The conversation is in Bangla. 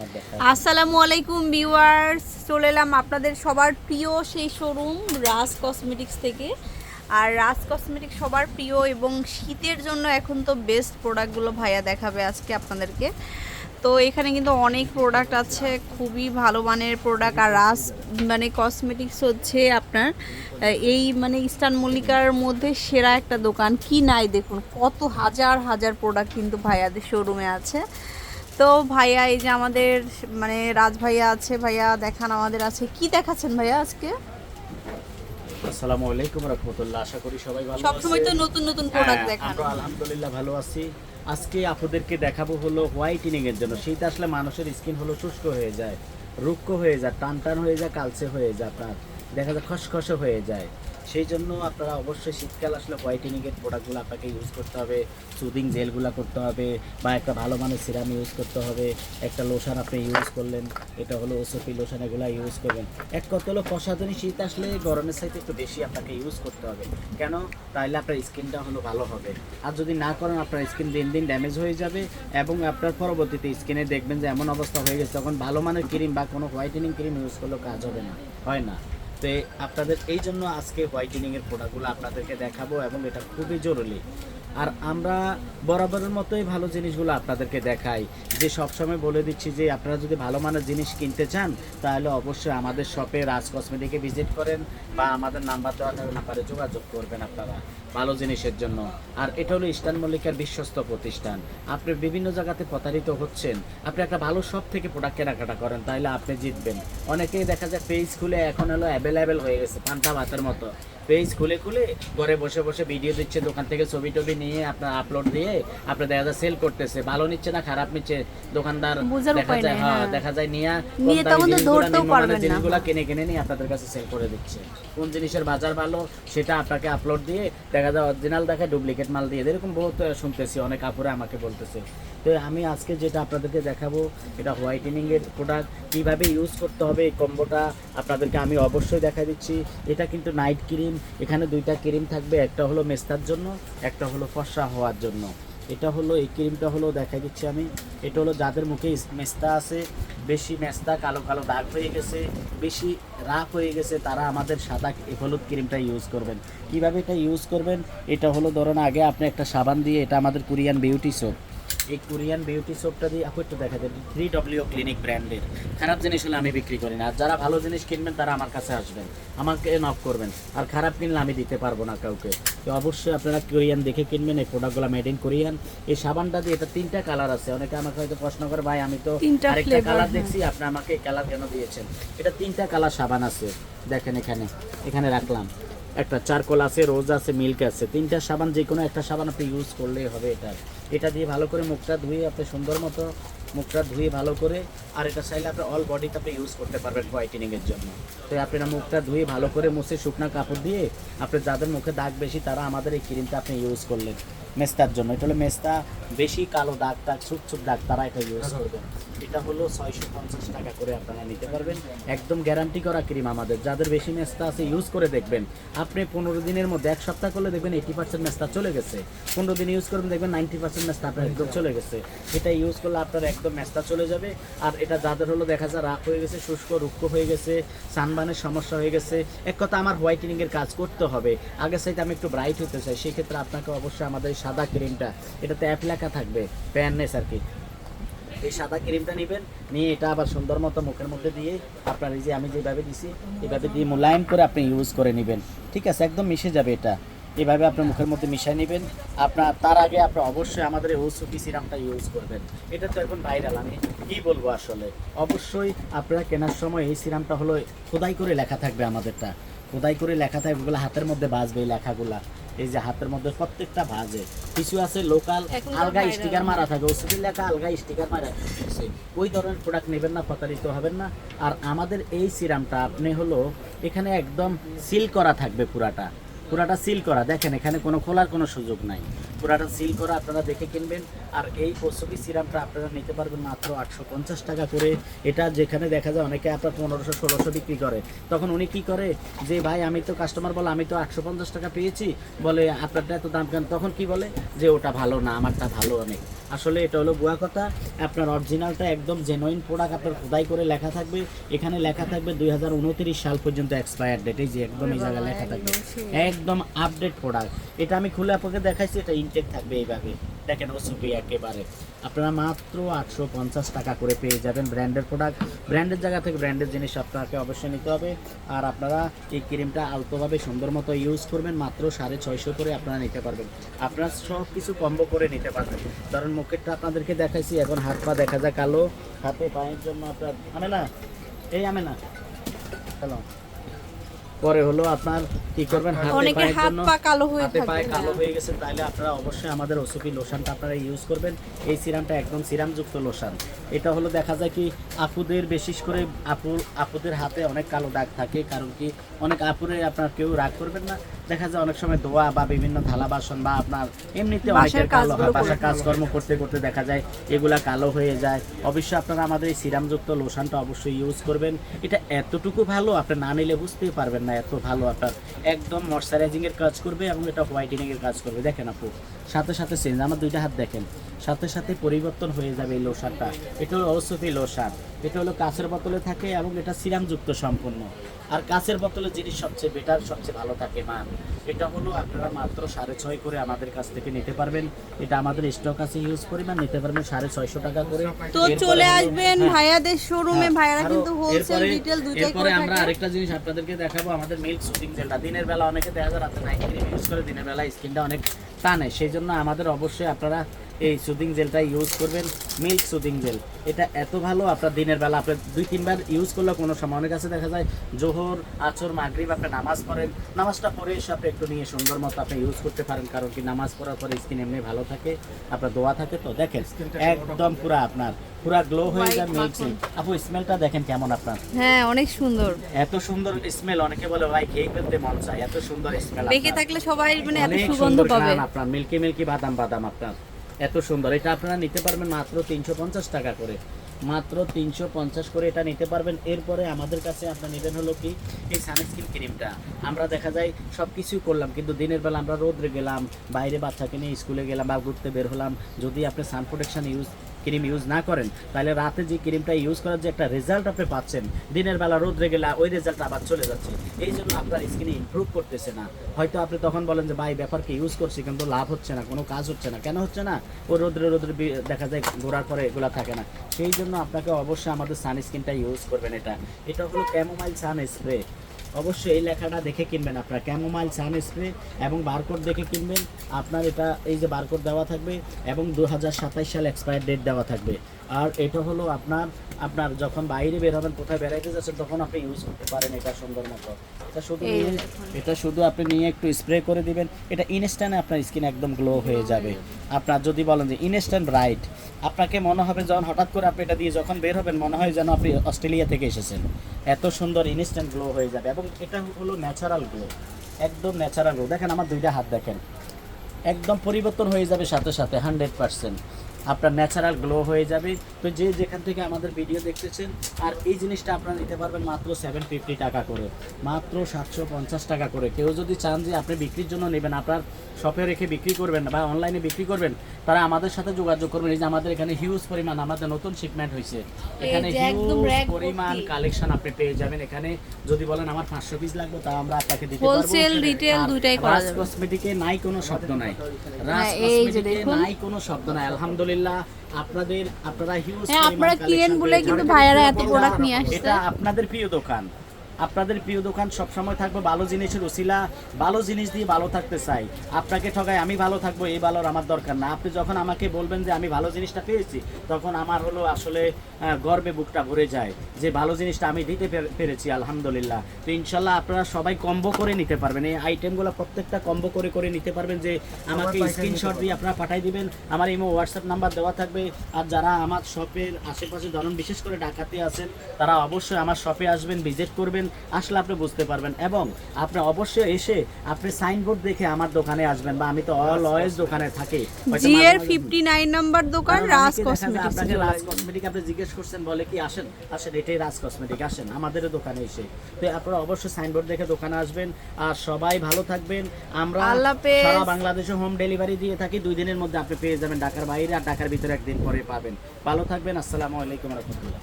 আসসালামু আলাইকুম ভিউয়ার্স। চলে এলাম আপনাদের সবার প্রিয় সেই শোরুম, রাজ কসমেটিক্স থেকে। আর রাজ কসমেটিক্স সবার প্রিয় এবং শীতের জন্য এখন তো বেস্ট প্রোডাক্টগুলো ভাইয়া দেখাবে আজকে আপনাদেরকে। তো এখানে কিন্তু অনেক প্রোডাক্ট আছে, খুবই ভালো মানের প্রোডাক্ট আর রাজ মানে কসমেটিক্স হচ্ছে আপনার এই মানে ইস্টার্ন মল্লিকার মধ্যে সেরা একটা দোকান। কি নাই দেখুন, কত হাজার হাজার প্রোডাক্ট কিন্তু ভাইয়াদের শোরুমে আছে। তো ভাইয়া এই যে আমাদের মানে রাজ ভাইয়া আছে ভাইয়া দেখান আমাদের আছে। কি দেখাচ্ছেন ভাইয়া আজকে? আসসালামু আলাইকুম রহমতুল্লাহ আশা করি সবাই ভালো আছেন সবসময় তো নতুন নতুন প্রোডাক্ট হ্যাঁ, দেখান। আমরা আলহামদুলিল্লাহ ভালো আছি। আজকে আপনাদেরকে দেখাবো হলো হোয়াইটেনিং এর জন্য। শীত আসলে মানুষের স্কিন হলো শুষ্ক হয়ে যায় রুক্ষ হয়ে যায় টান টান হয়ে যায় কালচে হয়ে যায় আপনার দেখা যায় খসখসে হয়ে যায়। সেই জন্য আপনারা অবশ্যই শীতকাল আসলে হোয়াইটেনিং এর প্রোডাক্টগুলো আপনাকে ইউজ করতে হবে সুদিং জেলগুলো করতে হবে, বা একটা ভালো মানের সিরাম ইউজ করতে হবে, একটা লোশন আপনি ইউজ করলেন, এটা হলো ওসপি লোশন এগুলো ইউজ করবেন। এক কত হলো প্রসাধনী শীত আসলে গরমের সাইতে একটু বেশি আপনাকে ইউজ করতে হবে। কেন? তাহলে আপনার স্কিনটা হলো ভালো হবে। আর যদি না করেন, আপনার স্কিন দিন দিন ড্যামেজ হয়ে যাবে এবং আপনার পরবর্তীতে স্কিনে দেখবেন যে এমন অবস্থা হয়ে গেছে তখন ভালো মানের ক্রিম বা কোনো হোয়াইটেনিং ক্রিম ইউজ করলেও কাজ হবে না। হয় না? তো আপনাদের এই জন্য আজকে হোয়াইটেনিং এর প্রোডাক্টগুলো আপনাদেরকে দেখাবো এবং এটা খুবই জরুরি। আর আমরা বরাবরের মতোই ভালো জিনিসগুলো আপনাদেরকে দেখাই। যে সবসময় বলে দিচ্ছি যে আপনারা যদি ভালো মানের জিনিস কিনতে চান, তাহলে অবশ্যই আমাদের শপে রাজ কসমেটিকে ভিজিট করেন বা আমাদের নাম্বার দেওয়া নাম্বারে যোগাযোগ করবেন আপনারা ভালো জিনিসের জন্য। আর এটা হলো ইস্টার্ন মল্লিকার বিশ্বস্ত প্রতিষ্ঠান। আপনি বিভিন্ন জায়গাতে প্রতারিত হচ্ছেন, আপনি একটা ভালো শপ থেকে প্রোডাক্ট কেনাকাটা করেন, তাহলে আপনি জিতবেন। অনেকেই দেখা যায় পেজ খুলে এখন হলো অ্যাভেলেবেল হয়ে গেছে, পান্তা ভাতের মতো। পেজ খুলে খুলে ঘরে বসে বসে ভিডিও দিচ্ছে দোকান থেকে ছবি টবি নিয়ে আপনার আপলোড দিয়ে আপনার দেখা যায় সেল করতেছে। ভালো নিচ্ছে না খারাপ নিচ্ছে দোকানদার দেখা যায় হ্যাঁ হ্যাঁ। দেখা যায় নিয়ে। জিনিসগুলো কিনে কিনে নিয়ে আপনাদের কাছে সেল করে দিচ্ছে। কোন জিনিসের বাজার ভালো সেটা আপনাকে আপলোড দিয়ে দেখা যায় অরিজিনাল দেখে ডুপ্লিকেট মাল দিয়ে। এরকম বহুত শুনতেছি অনেক আপুরে আমাকে বলতেছে। তো আমি আজকে যেটা আপনাদেরকে দেখাবো এটা হোয়াইটেনিং এর প্রোডাক্ট কীভাবে ইউজ করতে হবে এই কম্বোটা আপনাদেরকে আমি অবশ্যই দেখা দিচ্ছি। এটা কিন্তু নাইট ক্রিম এখানে দুইটা ক্রিম থাকবে, একটা হলো মেস্তার জন্য, একটা হলো ফর্সা হওয়ার জন্য। এটা হলো, এই ক্রিমটা হলো দেখা দিচ্ছি আমি, এটা হলো যাদের মুখে মেস্তা আছে, বেশি মেস্তা, কালো কালো দাগ হয়ে গেছে, বেশি রাফ হয়ে গেছে, তারা আমাদের সাদা হলুদ ক্রিমটা ইউজ করবেন। কীভাবে এটা ইউজ করবেন? এটা হলো, ধরুন আগে আপনি একটা সাবান দিয়ে, এটা আমাদের কোরিয়ান বিউটি সোপ এই কোরিয়ান বিউটি সোপটা দিয়ে আপু একটু দেখা দেবেন থ্রি ডব্লিউ ক্লিনিক ব্র্যান্ডের খারাপ জিনিস হলে আমি বিক্রি করি না। আর যারা ভালো জিনিস কিনবেন তারা আমার কাছে আসবেন। আমাকে নক করবেন। আর খারাপ কিনলে আমি দিতে পারব না কাউকে। তো অবশ্যই আপনারা কোরিয়ান দেখে কিনবেন। এই প্রোডাক্টগুলো মেড ইন কোরিয়ান। এই সাবানটা দিয়ে এটা তিনটা কালার আছে। অনেকে আমাকে হয়তো প্রশ্ন করে ভাই আমি তো আরেকটা কালার হ্যাঁ। দেখছি। আপনি আমাকে এই কালার কেন দিয়েছেন? এটা তিনটা কালার সাবান আছে। দেখেন এখানে। এখানে রাখলাম। একটা চারকোল আছে, রোজ আছে, মিল্ক আছে। তিনটা সাবান যে কোনো একটা সাবান আপনি ইউজ করলেই হবে এটা। এটা দিয়ে ভালো করে মুখটা ধুয়ে আপনি সুন্দর মতো মুখটা ধুয়ে ভালো করে, আর এটা চাইলে আপনি অল বডিতে আপনি ইউজ করতে পারবেন হোয়াইটেনিংয়ের জন্য। তো আপনারা মুখটা ধুয়ে ভালো করে মুছে শুকনা কাপড় দিয়ে, আপনি যাদের মুখে দাগ বেশি তারা আমাদের এই ক্রিমটা আপনি ইউজ করলেন। মেস্তার জন্য। এটা হলো মেস্তা বেশি কালো দাগ টাগ ছুট ছুট দাগ তারা এটা ইউজ করবেন এটা হলো ছয়শো পঞ্চাশ টাকা করে আপনারা নিতে পারবেন। একদম গ্যারান্টি করা ক্রিম আমাদের। যাদের বেশি মেস্তা আছে ইউজ করে দেখবেন। আপনি পনেরো দিনের মধ্যে এক সপ্তাহ করলে দেখবেন এইটি পার্সেন্ট মেস্তা চলে গেছে। পনেরো দিন ইউজ করবেন দেখবেন নাইনটি পার্সেন্ট মেস্তা আপনার একদম চলে গেছে। এটা ইউজ করলে আপনার একদম মেস্তা চলে যাবে। আর এটা যাদের হলো দেখা যায় রাখ হয়ে গেছে শুষ্ক রুক্ষ হয়ে গেছে সানবানের সমস্যা হয়ে গেছে। এক কথা আমার হোয়াইটেনিং এর কাজ করতে হবে। আগে সাইতে আমি একটু ব্রাইট হতে চাই। সেক্ষেত্রে আপনাকে অবশ্যই আমাদের সাদা ক্রিমটা, এটাতে অ্যাপ লেখা থাকবে প্যাননেস আর কি। এই সাদা ক্রিমটা নেবেন, নিয়ে এটা আবার সুন্দর মতো মুখের মধ্যে দিয়ে আপনার এই যে আমি যেভাবে দিছি, এভাবে দিয়ে মোলায়েম করে আপনি ইউজ করে নেবেন। ঠিক আছে? একদম মিশে যাবে এটা। এভাবে আপনার মুখের মধ্যে মিশিয়ে নেবেন। আপনার, তার আগে আপনি অবশ্যই আমাদের ওসুপি সিরামটা ইউজ করবেন। এটা তো এখন ভাইরাল আমি কি বলব আসলে? অবশ্যই আপনারা কেনার সময় এই সিরামটা হলো খোদাই করে লেখা থাকবে আমাদেরটা। খোদাই করে লেখা থাকবে হাতের মধ্যে বাঁচবে এই লেখাগুলা। এই যে হাতের মধ্যে প্রত্যেকটা ভাজে। কিছু আছে লোকাল আলগা স্টিকার মারা থাকে। ওষুধের লেখা আলগা স্টিকার মারা থাকছে ওই ধরনের প্রোডাক্ট নেবেন না প্রতারিত হবেন না। আর আমাদের এই সিরামটা আপনি হলো এখানে একদম সিল করা থাকবে পুরাটা। পুরাটা সিল করা। দেখেন, এখানে কোনো খোলার কোনো সুযোগ নাই। পুরাটা সিল করা আপনারা দেখে কিনবেন। আর এই কসুকি সিরামটা আপনারা নিতে পারবেন মাত্র আটশো পঞ্চাশ টাকা করে। এটা যেখানে দেখা যায় অনেকে আপনার পনেরোশো, ষোলোশো বিক্রি করে। তখন উনি কি করে? যে, ভাই, আমি তো কাস্টমার বলে আমি তো আটশো পঞ্চাশ টাকা পেয়েছি। বলে, আপনারটা এত দাম কেন? তখন কি বলে? যে, ওটা ভালো না, আমারটা ভালো অনেক আসলে এটা হলো বুয়া কথা। আপনার অরিজিনালটা একদম জেনুইন প্রোডাক্ট আপনার খোদাই করে লেখা থাকবে। এখানে লেখা থাকবে দুই হাজার উনত্রিশ সাল পর্যন্ত এক্সপায়ার ডেট এই যে একদম এই জায়গায় লেখা থাকবে। একদম আপডেট প্রোডাক্ট এটা আমি খুলে আপনাকে দেখাইছি এটা ইনটেক থাকবে এইভাবে। দেখেন ওসুপি একেবারে। আপনারা মাত্র আটশো পঞ্চাশ টাকা করে পেয়ে যাবেন ব্র্যান্ডের প্রোডাক্ট ব্র্যান্ডের জায়গা থেকে ব্র্যান্ডের জিনিস আপনাকে অবশ্যই নিতে হবে। আর আপনারা এই ক্রিমটা আলতোভাবে সুন্দর মতো ইউজ করবেন, মাত্র সাড়ে ছয়শো করে আপনারা নিতে পারবেন। আপনারা সব কিছু কম্বো করে নিতে পারবেন। কারণ মুখেরটা আপনাদেরকে দেখাইছি, এখন হাত পা দেখা যায় কালো। হাতে পায়ের জন্য আপনার আমি না এই আমি না হ্যালো পরে হলো আপনার কি করবেন? অনেকের হাত পা কালো হয়ে হাতে পায়ে কালো হ্যাঁ। হয়ে গেছে তাহলে আপনারা অবশ্যই আমাদের ওসুপি লোশনটা আপনারা ইউজ করবেন। এই সিরামটা একদম সিরামযুক্ত লোশন এটা হলো দেখা যায় কি আপুদের বিশেষ করে আপু আপুদের হাতে অনেক কালো দাগ থাকে কারণ কি অনেক আপুরে আপনার কেউ রাগ করবেন না। দেখা যায় অনেক সময় ধোয়া বা বিভিন্ন থালা বাসন বা আপনার এমনিতে অনেকের কালো হয় বাসার কাজকর্ম করতে করতে দেখা যায় এগুলা কালো হয়ে যায়। অবশ্যই আপনারা আমাদের এই সিরামযুক্ত লোশনটা অবশ্যই ইউজ করবেন। এটা এতটুকু ভালো আপনি না নিলে বুঝতেই পারবেন না এত ভালো আপনার। একদম ময়শ্চারাইজিং এর কাজ করবে এবং এটা হোয়াইটেনিংয়ের কাজ করবে। দেখেন আপু সাথে সাথে চেঞ্জ আমার দুইটা হাত দেখেন। সাথে সাথে পরিবর্তন হয়ে যাবে এই লোশনটা। এটা হলো ওসফি লোশন। এটা হলো কাঁচের বোতলে থাকে এবং এটা সিরামযুক্ত সম্পূর্ণ। আর কাঁচের বোতলের জিনিস সবচেয়ে বেটার সবচেয়ে ভালো থাকে মান এটা হলো আপনারা মাত্র সাড়ে ছয় করে আমাদের কাছ থেকে নিতে পারবেন। এটা আমাদের স্টক আছে ইউজ পরিমাণ নিতে পারবেন সাড়ে ছয়শো টাকা করে। তো চলে আসবেন হ্যাঁ। ভাইয়াদের শোরুমে হ্যাঁ, ভাইয়ারা কিন্তু হোলসেল এরপরে- রিটেল এরপরে করে আমরা আরেকটা জিনিস আপনাদেরকে দেখাবো আমাদের মিল্ক সুটিং জেলটা দিনের বেলা অনেকে দেখা যায় রাতে নাইট ক্রিম ইউজ করে দিনের বেলা স্কিনটা অনেক টানে। সেই জন্য আমাদের অবশ্যই আপনারা এই সুদিং জেলটা ইউজ করবেন মিল্ক সুদিং জেল এটা এত ভালো আপনার দিনের বেলা আপনি দুই তিনবার ইউজ করলে কোনো সময় অনেক কাছে দেখা যায় জোহর আচর মাগরিব আপনি নামাজ পড়েন নামাজটা পড়ে এসে আপনি একটু নিয়ে সুন্দর মতো আপনি ইউজ করতে পারেন কারণ কি নামাজ পড়ার পরে স্কিন এমনি ভালো থাকে আপনার দোয়া থাকে তো দেখেন একদম পুরা আপনার পুরা গ্লো হয়ে যায় মিল্ক। আপু স্মেলটা দেখেন কেমন আপনার। হ্যাঁ অনেক সুন্দর। এত সুন্দর স্মেল অনেকে বলে ভাই খেয়ে ফেলতে মন চায়। এত সুন্দর স্মেল বেঁকে থাকলে সবাই মানে এত অনেক সুগন্ধ সুন্দর পাবে। আপনার মিল্কি মিল্কি বাদাম বাদাম আপনার। এত সুন্দর। এটা আপনারা নিতে পারবেন মাত্র তিনশো পঞ্চাশ টাকা করে। মাত্র তিনশো পঞ্চাশ করে এটা নিতে পারবেন। এরপরে আমাদের কাছে আপনার নেবেন হলো কি? এই সানস্ক্রিন ক্রিমটা। আমরা দেখা যায় সব কিছুই করলাম, কিন্তু দিনের বেলা আমরা রোদ্রে গেলাম, বাইরে বাচ্চাকে নিয়ে স্কুলে গেলাম বা ঘুরতে বের হলাম। যদি আপনি sun protection use cream use না করেন, তাহলে রাতে যে ক্রিমটা ইউজ করার যে একটা রেজাল্ট আপনি পাচ্ছেন, দিনের বেলা রোদ্রে গেলে ওই রেজাল্ট আবার চলে যাচ্ছে। এই জন্য আপনার স্কিনে ইমপ্রুভ করতেছে না। হয়তো আপনি তখন বলেন যে, ভাই, ব্যাপারকে ইউজ করছি, কিন্তু লাভ হচ্ছে না, কোনো কাজ হচ্ছে না। কেন হচ্ছে না? ও রোদ্রে রোদ্রে দেখা যায় ঘোরার পরে এগুলা থাকে না। সেই জন্য আপনাকে অবশ্যই আমাদের সানস্ক্রিনটা ইউজ করবেন এটা। এটা হলো ক্যামোমাইল সান স্প্রে অবশ্যই এই লেখাটা দেখে কিনবেন আপনার। ক্যামোমাইল সান স্প্রে এবং বারকোড দেখে কিনবেন। আপনার এটা এই যে বারকোড দেওয়া থাকবে এবং দু সাল এক্সপায়ার ডেট দেওয়া থাকবে। আর এটা হলো আপনার আপনার যখন বাইরে বের হবেন কোথায় বেড়াইতে যাচ্ছেন তখন আপনি ইউজ করতে পারেন এটা সুন্দর মতো। এটা শুধু এটা শুধু আপনি নিয়ে একটু স্প্রে করে দিবেন। এটা ইনস্ট্যান্ট আপনার স্কিন একদম গ্লো হয়ে যাবে। আপনার যদি বলেন যে ইনস্ট্যান্ট ব্রাইট আপনাকে মনে হবে যখন হঠাৎ করে আপনি এটা দিয়ে যখন বের হবেন মনে হয় যেন আপনি অস্ট্রেলিয়া থেকে এসেছেন। এত সুন্দর ইনস্ট্যান্ট গ্লো হয়ে যাবে। এবং এটা হলো ন্যাচারাল গ্লো একদম ন্যাচারাল গ্লো দেখেন আমার দুইটা হাত দেখেন। একদম পরিবর্তন হয়ে যাবে সাথে সাথে হান্ড্রেড পার্সেন্ট আপনার ন্যাচারাল গ্লো হয়ে যাবে। তো যে যেখান থেকে আমাদের ভিডিও দেখতেছেন আর এই জিনিসটা আপনারা নিতে পারবেন মাত্র সেভেন ফিফটি টাকা করে। মাত্র সাতশো পঞ্চাশ টাকা করে। কেউ যদি চান যে আপনি বিক্রির জন্য নেবেন আপনার শপে রেখে বিক্রি করবেন বা অনলাইনে বিক্রি করবেন তারা আমাদের সাথে যোগাযোগ করবেন। এই যে আমাদের এখানে হিউজ পরিমাণ আমাদের নতুন শিপমেন্ট হয়েছে। এখানে হিউজ পরিমাণ কালেকশন আপনি পেয়ে যাবেন এখানে। যদি বলেন আমার পাঁচশো পিস লাগবে তা আমরা আপনাকে দিতে পারব retail আর দুইটাই করা রাজ যাবে। কসমেটিকে নাই কোনো শব্দ নাই। রাজ হ্যাঁ, কসমেটিকে নাই কোনো শব্দ নাই। আলহামদুলিল্লাহ। আপনাদের আপনারা হিউজ হ্যাঁ, আপনারা কিনেন বলে কিন্তু ভাইয়ারা এত প্রোডাক্ট নিয়ে আসছে। এটা আপনাদের প্রিয় দোকান আপনাদের প্রিয় দোকান সবসময় থাকবে ভালো জিনিসের উসিলা ভালো জিনিস দিয়ে ভালো থাকতে চাই। আপনাকে ঠগাই আমি ভালো থাকব এই ভালোর আমার দরকার না। আপনি যখন আমাকে বলবেন যে আমি ভালো জিনিসটা পেয়েছি তখন আমার হলো আসলে গর্বে বুকটা ভরে যায় যে ভালো জিনিসটা আমি দিতে পেরেছি আলহামদুলিল্লাহ। তো ইনশাল্লাহ আপনারা সবাই কম্বো করে নিতে পারবেন। এই আইটেমগুলো প্রত্যেকটা কম্বো করে করে নিতে পারবেন যে আমাকে স্ক্রিনশট দিয়ে আপনারা পাঠাই দিবেন। আমার ইমো হোয়াটসঅ্যাপ নাম্বার দেওয়া থাকবে। আর যারা আমার শপের আশেপাশে ধরুন বিশেষ করে ডাকাতে আছেন তারা অবশ্যই আমার শপে আসবেন ভিজিট করবেন। আসলে আপনি বুঝতে পারবেন। এবং আপনি অবশ্যই এসে আপনি সাইনবোর্ড দেখে আমার দোকানে আসবেন বা আমি তো অলওয়েজ দোকানে থাকি। জি এর মাঝে- ফিফটি নাইন নাম্বার দোকান রাজ কসমেটিক্স আপনাকে রাজ কসমেটিক আপনি জিজ্ঞেস করছেন বলে কি আসেন? আসেন এটাই রাজ কসমেটিক আসেন আমাদের দোকানে এসে। তো আপনারা অবশ্যই সাইনবোর্ড দেখে দোকানে আসবেন। আর সবাই ভালো থাকবেন। আমরা সারা বাংলাদেশে হোম ডেলিভারি দিয়ে থাকি। দুই দিনের মধ্যে আপনি পেয়ে যাবেন ঢাকার বাইরে আর ঢাকার ভিতরে একদিন পরে পাবেন। ভালো থাকবেন আসসালামু আলাইকুম রহমতুল্লাহ।